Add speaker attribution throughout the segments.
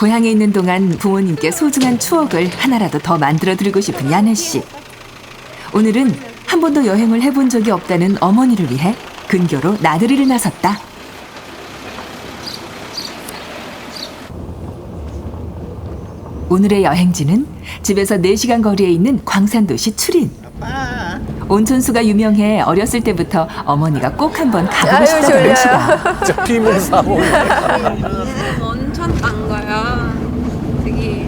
Speaker 1: 고향에 있는 동안 부모님께 소중한 추억을 하나라도 더 만들어 드리고 싶은 야네 씨. 오늘은 한 번도 여행을 해본 적이 없다는 어머니를 위해 근교로 나들이를 나섰다. 오늘의 여행지는 집에서 4시간 거리에 있는 광산도시 추린. 온천수가 유명해 어렸을 때부터 어머니가 꼭 한번 가보고 싶다던
Speaker 2: 졸려요.
Speaker 1: 곳이다.
Speaker 3: 진짜 피문사모.
Speaker 4: 온천 간 거야. 저기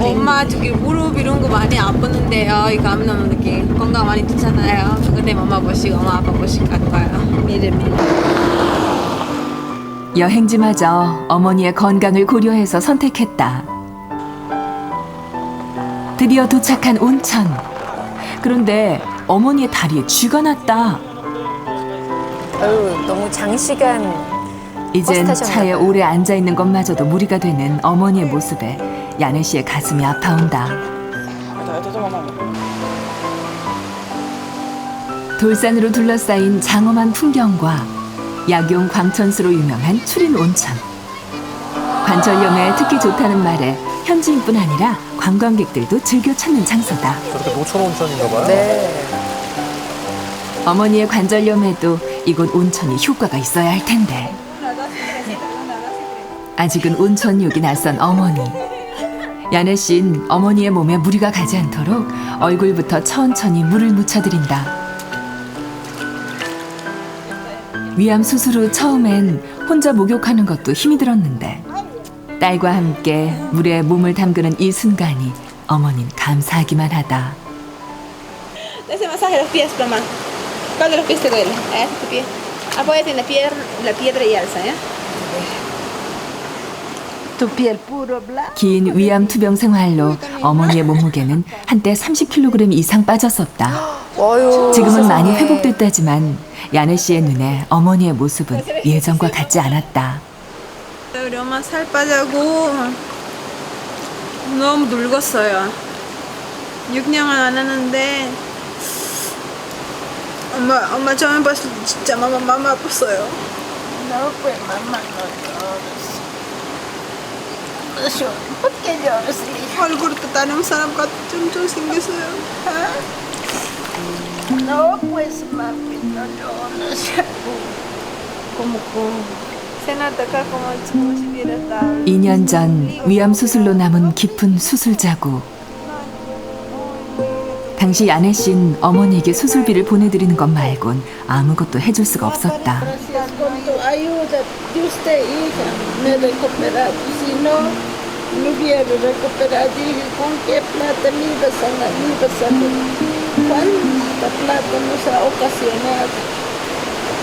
Speaker 4: 엄마 저기 무릎 이런 거 많이 아팠는데요. 이거 안 나면 이렇게 건강 많이 좋잖아요. 근데 엄마 보시고 엄마 아빠 보시고 간 거야. 이름이.
Speaker 1: 여행지마저 어머니의 건강을 고려해서 선택했다. 드디어 도착한 온천. 그런데 어머니의 다리에 쥐가 났다.
Speaker 2: 아유, 너무 장시간
Speaker 1: 이젠
Speaker 2: 타셨나
Speaker 1: 차에
Speaker 2: 봐요.
Speaker 1: 오래 앉아 있는 것마저도 무리가 되는 어머니의 모습에 야네 씨의 가슴이 아파온다. 돌산으로 둘러싸인 장엄한 풍경과 약용 광천수로 유명한 추린 온천. 관절염에 특히 좋다는 말에 현지인뿐 아니라 관광객들도 즐겨 찾는 장소다.
Speaker 3: 저렇게 노천 온천인가 봐요.
Speaker 2: 네.
Speaker 1: 어머니의 관절염에도 이곳 온천이 효과가 있어야 할 텐데. 아직은 온천욕이 낯선 어머니. 야네 씨는 어머니의 몸에 무리가 가지 않도록 얼굴부터 천천히 물을 묻혀드린다. 위암 수술 후 처음엔 혼자 목욕하는 것도 힘이 들었는데 딸과 함께 물에 몸을 담그는 이 순간이 어머닌 감사하기만 하다. 긴 위암 투병 생활로 어머니의 몸무게는 한때 30kg 이상 빠졌었다. 지금은 많이. 회복됐다지만 야네 씨의 눈에 어머니의 모습은 예전과 같지 않았다.
Speaker 4: 우리 엄마 살 빠지고 너무 늙었어요. 6년은 안 했는데 엄마 엄마 처음 봤을 때 진짜 마마 마마 아팠어요.
Speaker 5: Mamá, no llores. ¿Por qué llores, hija?
Speaker 4: 얼굴도 다른 사람 같좀좀 생겼어요. Si hubiera estado
Speaker 1: 2년 전 위암 수술로 남은 깊은 수술 자국. 당시 야네 씨는 어머니에게 수술비를 보내드리는 것 말곤 아무것도 해줄 수가 없었다.
Speaker 5: Gracias con tu ayuda de usted, hija, me he recuperado. Si no, no hubiera recuperado. Dije, ¿con qué plata me iba a sanar? Me iba a salir. ¿Cuánta plata nos ha ocasionado?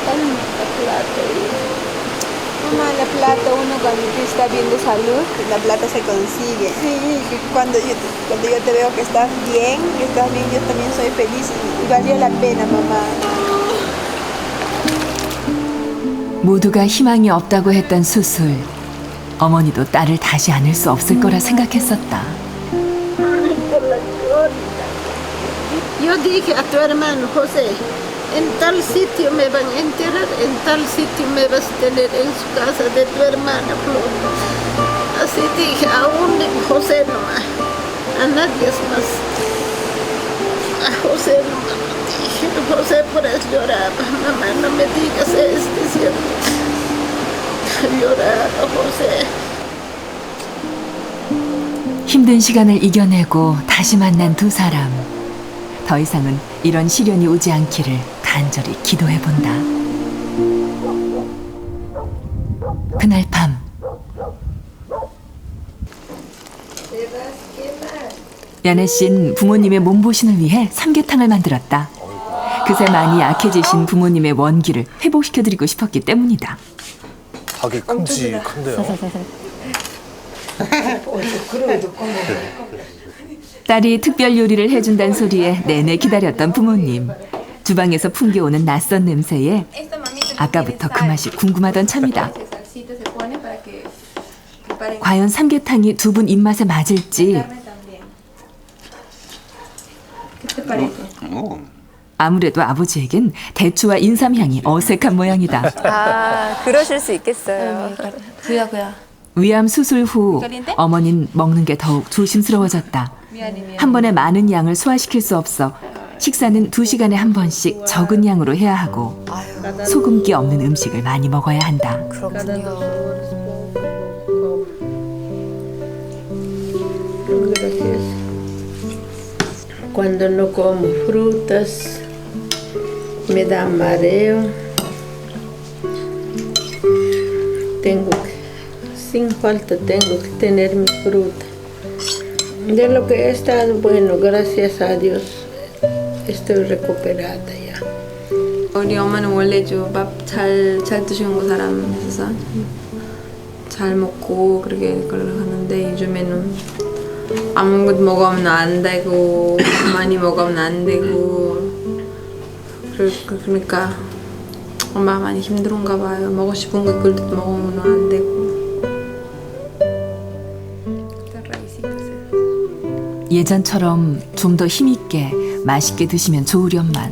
Speaker 5: Tanta plata, hija.
Speaker 4: Mamá, la plata, uno cuando está bien de salud, la plata se consigue.
Speaker 5: Sí,
Speaker 4: Y Cuando yo, te- cuando yo te veo que estás bien, que estás bien, yo también soy feliz y valió la pena, mamá.
Speaker 1: 모두가 희망이 없다고 했던 수술. 어머니도 딸을 다시 안을 수 없을 거라 생각했었다.
Speaker 5: por la gloria. Yo dije a tu hermano José, en tal sitio me van a enterrar, en tal sitio me vas a tener en su casa de tu hermana Flor. Así dije, aún José nomás, a nadie más. A José nomás dije, José por eso lloraba, mamá no me digas esto, ¿cierto? Lloraba José.
Speaker 1: 힘든 시간을 이겨내고 다시 만난 두 사람. 더 이상은 이런 시련이 오지 않기를 간절히 기도해 본다. 그날 밤 야네 씨는 부모님의 몸보신을 위해 삼계탕을 만들었다. 그새 많이 약해지신 부모님의 원기를 회복시켜드리고 싶었기 때문이다.
Speaker 3: 닭이 큼직한데요.
Speaker 1: 딸이 특별 요리를 해준다는 소리에 내내 기다렸던 부모님. 주방에서 풍겨오는 낯선 냄새에 아까부터 그 맛이 궁금하던 참이다. 과연 삼계탕이 두 분 입맛에 맞을지 아무래도 아버지에겐 대추와 인삼향이 어색한 모양이다.
Speaker 2: 아, 그러실 수 있겠어요.
Speaker 6: 그야 그야
Speaker 1: 위암 수술 후 어머닌 먹는 게 더욱 조심스러워졌다. 한 번에 많은 양을 소화시킬 수 없어 식사는 두 시간에 한 번씩 적은 양으로 해야 하고 소금기 없는 음식을 많이 먹어야 한다.
Speaker 2: 그렇군요.
Speaker 5: Cuando no como frutas, me da mareo. Tengo que, sin falta, tengo que tener mi fruta. De lo que he estado bueno, gracias a Dios, estoy recuperada ya.
Speaker 4: 우리 엄마는 원래 좀밥잘잘 드시는 사람이어서 잘 먹고 그렇게 그러는데 요즘에는 아무것도 먹으면 안 되고 많이 먹으면 안 되고 그러- 그러니까 엄마 많이 힘들은가 봐요. 먹고 싶은 거 그릇 먹으면 안 되고.
Speaker 1: 예전처럼 좀 더 힘있게 맛있게 드시면 좋으련만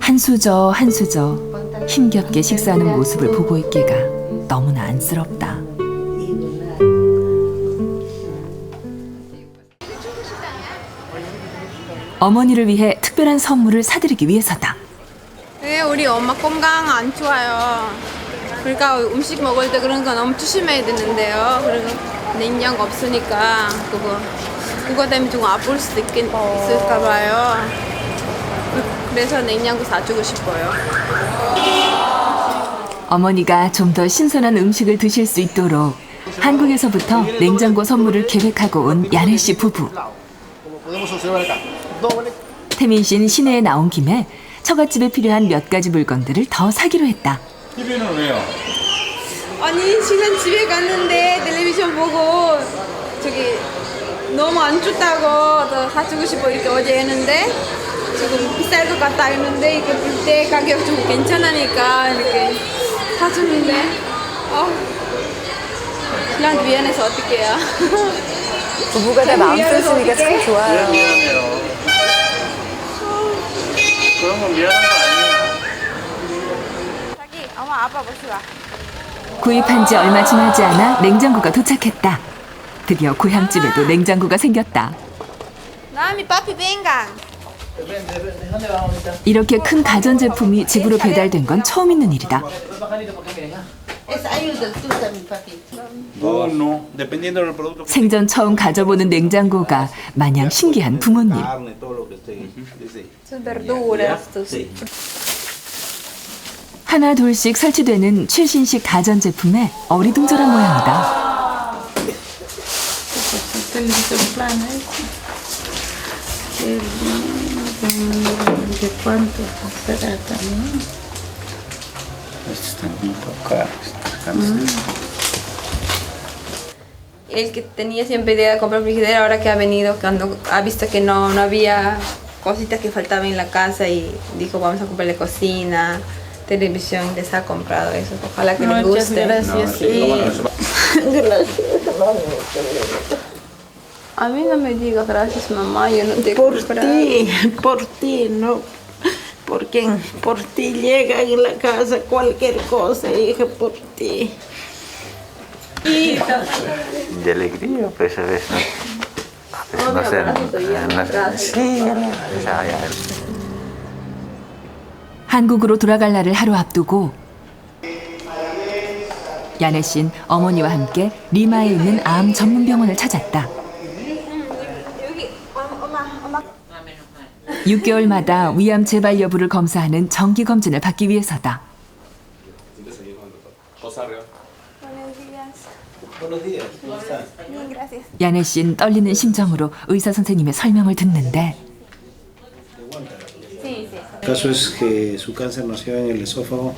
Speaker 1: 한 수저 한 수저 힘겹게 식사하는 모습을 보고 있기가 너무나 안쓰럽다. 어머니를 위해 특별한 선물을 사드리기 위해서다.
Speaker 4: 네, 우리 엄마 건강 안 좋아요. 그러니까 음식 먹을 때 그런 거 너무 조심해야 되는데요. 그리고 냉장 없으니까 그거 그거 때문에 좀 아플 수도 있긴 있을까 봐요. 그래서 냉장고 사주고 싶어요.
Speaker 1: 어머니가 좀 더 신선한 음식을 드실 수 있도록 한국에서부터 냉장고 선물을 계획하고 온 야네 씨 부부. 태민 씨는 시내에 나온 김에 처갓집에 필요한 몇 가지 물건들을 더 사기로 했다.
Speaker 6: TV는 왜요?
Speaker 4: 아니 지금 집에 갔는데 텔레비전 보고 저기 너무 안 좋다고 더 사주고 싶어 이렇게 어제 했는데 지금 비쌀 것 같다 했는데 이게 볼 때 가격 좀 괜찮으니까 이렇게 사주는데 어 그냥 미안해서 어떡해요
Speaker 2: 부부가 다 마음 쓰시니까 참 좋아요.
Speaker 6: 미안해요. 건 미안한 거 아니에요.
Speaker 4: 자기 엄마 아빠 모시고 와
Speaker 1: 구입한 지 얼마 지나지 않아 냉장고가 도착했다. 드디어 고향집에도 냉장고가 생겼다.
Speaker 4: 나미 빠피 뱅강
Speaker 1: 이렇게 큰 가전제품이 집으로 배달된 건 처음 있는 일이다. 생전 처음 가져보는 냉장고가 마냥 신기한 부모님. 하나 둘씩 설치되는 최신식 가전제품에 어리둥절한 모양이다.
Speaker 4: El que tenía siempre idea de comprar frigideira, ahora que ha venido, cuando ha visto que no, no había cositas que faltaban en la casa y dijo vamos a comprarle cocina, televisión, les ha comprado eso. Ojalá que les
Speaker 5: Muchas
Speaker 4: guste.
Speaker 5: gracias.
Speaker 6: Sí, a reservar.
Speaker 5: Gracias.
Speaker 4: A mí no me digas gracias mamá, yo no te
Speaker 5: Por ti, por ti, no. Por quien, por ti llega en la casa cualquier cosa, hija, por ti.
Speaker 7: De alegría, pues a veces no, veces no sé, no sé, sí, ya.
Speaker 1: 한국으로 돌아갈 날을 하루 앞두고 야네 씨는 어머니와 함께 리마에 있는 암 전문 병원을 찾았다. 6개월마다 위암 재발 여부를 검사하는 정기 검진을 받기 위해서다. 야네 씨는 떨리는 심정으로 의사 선생님의 설명을 듣는데
Speaker 8: El caso es que su cáncer nació en el esófago,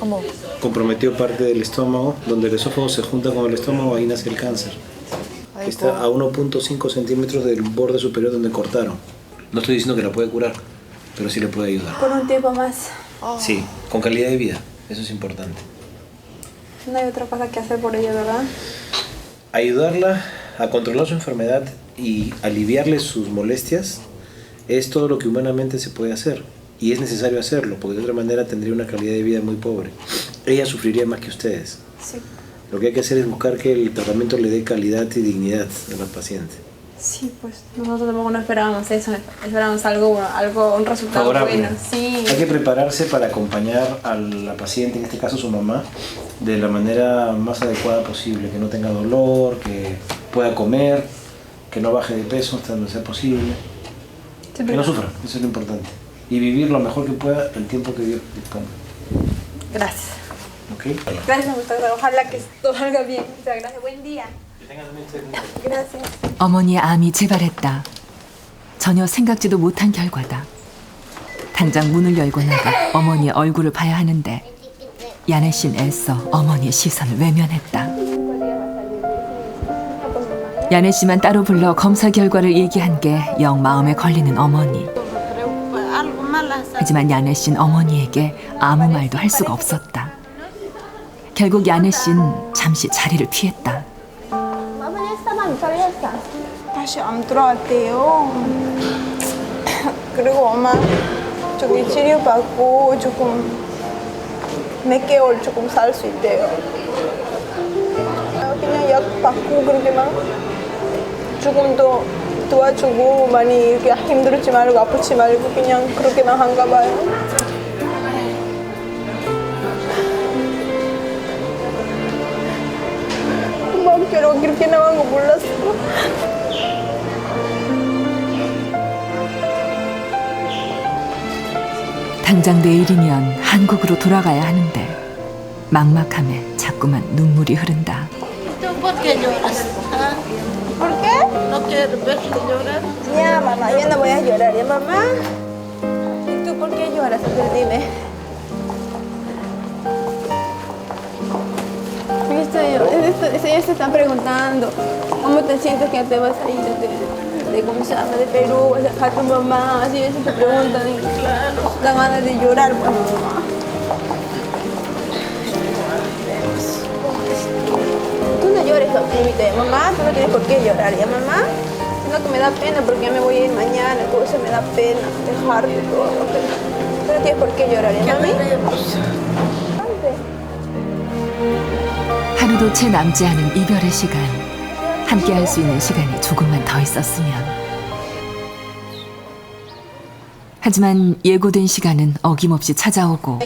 Speaker 2: 어머,
Speaker 8: comprometió parte del estómago, donde el esófago se junta con el estómago, ahí nace el cáncer. Está a 1.5 centímetros del borde superior donde cortaron. No estoy diciendo que la puede curar, pero sí le puede ayudar.
Speaker 4: Por un tiempo más.
Speaker 8: Sí, con calidad de vida, eso es importante.
Speaker 4: No hay otra cosa que hacer por ella, ¿verdad?
Speaker 8: Ayudarla a controlar su enfermedad y aliviarle sus molestias es todo lo que humanamente se puede hacer. Y es necesario hacerlo, porque de otra manera tendría una calidad de vida muy pobre. Ella sufriría más que ustedes.
Speaker 4: Sí.
Speaker 8: Lo que hay que hacer es buscar que el tratamiento le dé calidad y dignidad a la paciente.
Speaker 4: Sí, pues nosotros tampoco no esperábamos eso, esperábamos algo, algo un resultado
Speaker 8: Favorable.
Speaker 4: bueno. Sí.
Speaker 8: Hay que prepararse para acompañar a la paciente, en este caso su mamá, de la manera más adecuada posible, que no tenga dolor, que pueda comer, que no baje de peso hasta donde sea posible, que no sufra, eso es lo importante. Y vivir lo mejor que pueda el tiempo que Dios disponga.
Speaker 4: Gracias.
Speaker 8: ¿ok?
Speaker 4: Gracias, Gustavo. Ojalá que todo salga bien. Muchas gracias. Buen día.
Speaker 1: 어머니의 암이 재발했다. 전혀 생각지도 못한 결과다. 당장 문을 열고 나가 어머니의 얼굴을 봐야 하는데 야네 씨는 애써 어머니의 시선을 외면했다. 야네 씨만 따로 불러 검사 결과를 얘기한 게 영 마음에 걸리는 어머니. 하지만 야네 씨는 어머니에게 아무 말도 할 수가 없었다. 결국 야네 씨는 잠시 자리를 피했다.
Speaker 4: 다시 암 들어왔대요. 그리고 엄마 저기 치료받고 조금 몇 개월 조금 살 수 있대요. 그냥 약 받고 그렇게만 조금 더 도와주고 많이 이렇게 힘들지 말고 아프지 말고 그냥 그렇게만 한가 봐요. 엄마 그렇게 나온 거 몰랐어.
Speaker 1: 당장 내일이면 한국으로 돌아가야 하는데 막막함에 자꾸만 눈물이 흐른다.
Speaker 5: ¿Tú por qué lloras? ah?
Speaker 4: ¿Por qué?
Speaker 5: ¿No quieres verme llorar?
Speaker 4: Ya, mamá, yo no voy a llorar, ¿ya, mamá? ¿Y tú por qué lloras? A ver, dime. Viste, esto- esto- ellos te están preguntando cómo te sientes que te vas a ir de, de, ¿cómo se llama? de Perú, vas a dejar a tu mamá, así ellos te preguntan y dan ganas de llorar, pues, mamá. Tú no llores, Optimita, mamá, tú no tienes por qué llorar, ¿ya, mamá? Sino que me da pena porque ya me voy a ir mañana, todo eso me da pena, dejarte todo. Tú no tienes por qué llorar, ¿ya, mami?
Speaker 1: 채 남지 않은 이별의 시간. 함께 할 수 있는 시간이 조금만 더 있었으면. 하지만 예고된 시간은 어김없이 찾아오고.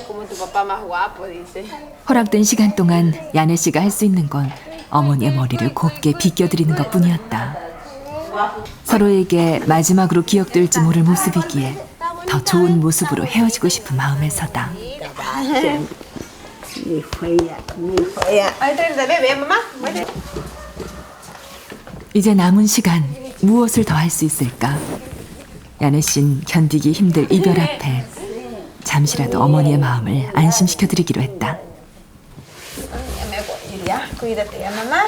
Speaker 1: 허락된 시간 동안 야네 씨가 할 수 있는 건 어머니의 머리를 곱게 빗겨드리는 것 뿐이었다. 서로에게 마지막으로 기억될지 모를 모습이기에 더 좋은 모습으로 헤어지고 싶은 마음에서다.
Speaker 4: El bebé, mamá. Vaya.
Speaker 1: 이제 남은 시간 무엇을 더 할 수 있을까? 야네 씨는 견디기 힘들 이별 앞에 잠시라도 어머니의 마음을 안심시켜드리기로 했다.
Speaker 4: Ya me voy ya. Cuídate, ya, mamá.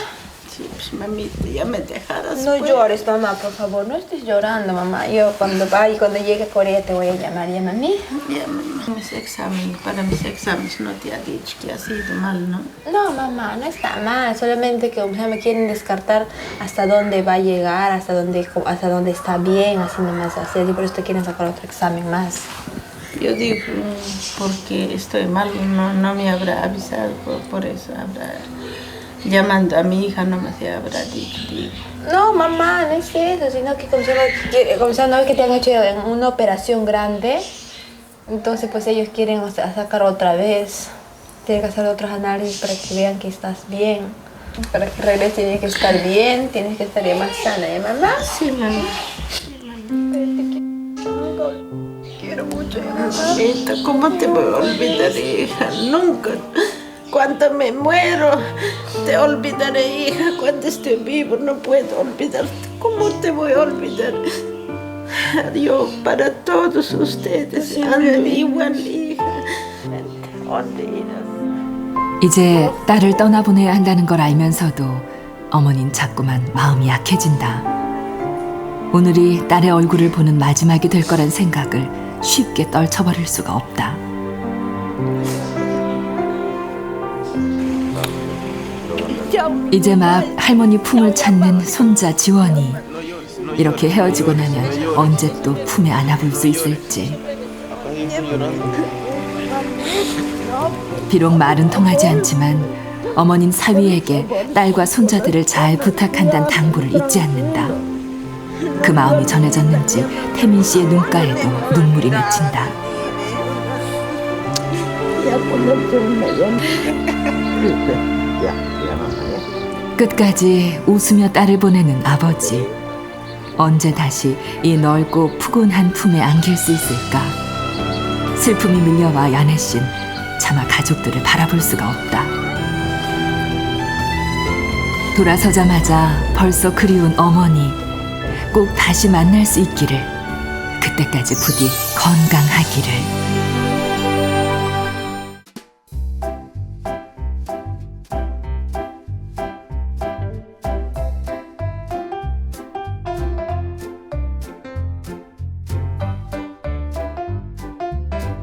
Speaker 5: Sí, pues mamita, ya me dejarás.
Speaker 4: No
Speaker 5: pues.
Speaker 4: llores, mamá, por favor. No estés llorando, mamá. Yo cuando vaya, cuando llegue a Corea te voy a llamar, ¿ya, mami?
Speaker 5: Ya, mamá. Mis exámenes, para mis exámenes no te ha dicho que ha sido mal, ¿no?
Speaker 4: No, mamá, no está mal. Solamente que o sea, me quieren descartar hasta dónde va a llegar, hasta dónde, hasta dónde está bien, así nomás hacer. Y por eso te quieren sacar otro examen más.
Speaker 5: Yo digo, mm, porque estoy mal, no, no me habrá avisado, por, por eso habrá... Llamando a mi hija no me dicho, digo.
Speaker 4: No, mamá, no es eso, sino que como una vez que te han hecho una operación grande, entonces pues ellos quieren o sea, sacar otra vez. Tienen que hacer otros análisis para que vean que estás bien. Para que regreses tienes que estar bien, tienes que estar ya más sana, ¿eh, mamá?
Speaker 5: Sí, mamá. Quiero mucho, mamita. ¿Cómo te voy a olvidar, hija? Nunca. Cuando me muero, te olvidaré, hija. Cuando esté vivo, no puedo olvidarte. ¿Cómo te voy a olvidar? Adiós para todos ustedes. Igual, hija.
Speaker 1: 이제 딸을 떠나보내야 한다는 걸 알면서도 어머닌 자꾸만 마음이 약해진다. 오늘이 딸의 얼굴을 보는 마지막이 될 거란 생각을 쉽게 떨쳐버릴 수가 없다. 이제 막 할머니 품을 찾는 손자 지원이 이렇게 헤어지고 나면 언제 또 품에 안아볼 수 있을지. 비록 말은 통하지 않지만 어머닌 사위에게 딸과 손자들을 잘 부탁한다는 당부를 잊지 않는다. 그 마음이 전해졌는지 태민 씨의 눈가에도 눈물이 맺힌다. 끝까지 웃으며 딸을 보내는 아버지. 언제 다시 이 넓고 푸근한 품에 안길 수 있을까? 슬픔이 밀려와 야네 씨는 차마 가족들을 바라볼 수가 없다. 돌아서자마자 벌써 그리운 어머니 꼭 다시 만날 수 있기를 그때까지 부디 건강하기를